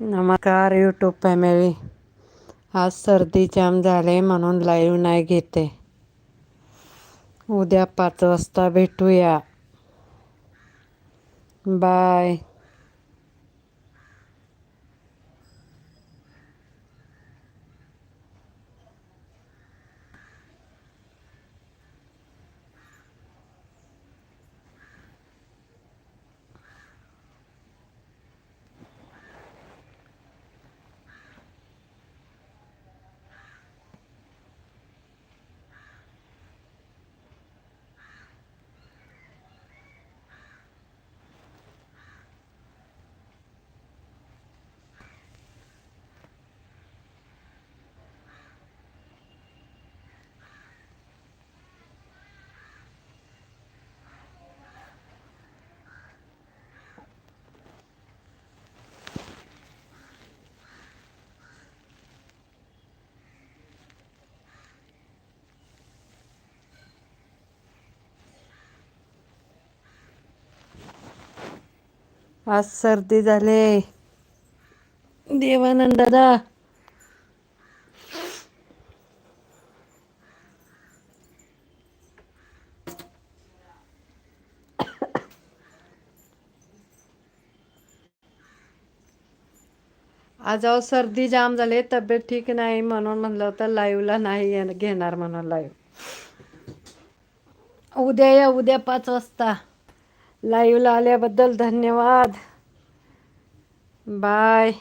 नमस्कार YouTube family आज सर्दी जाम झाले म्हणून लाईव्ह नाही घेते. उद्या पाच वाजता भेटूया. बाय आज सर्दी झाले. देवानंद दादा आज अहो सर्दी जाम झाले तब्येत ठीक नाही म्हणून म्हणलं होतं लाईव्हला नाही येण- घेणार म्हणून लाईव्ह. उद्या या उद्या पाच वाजता. लाईव्हला आल्याबद्दल धन्यवाद. बाय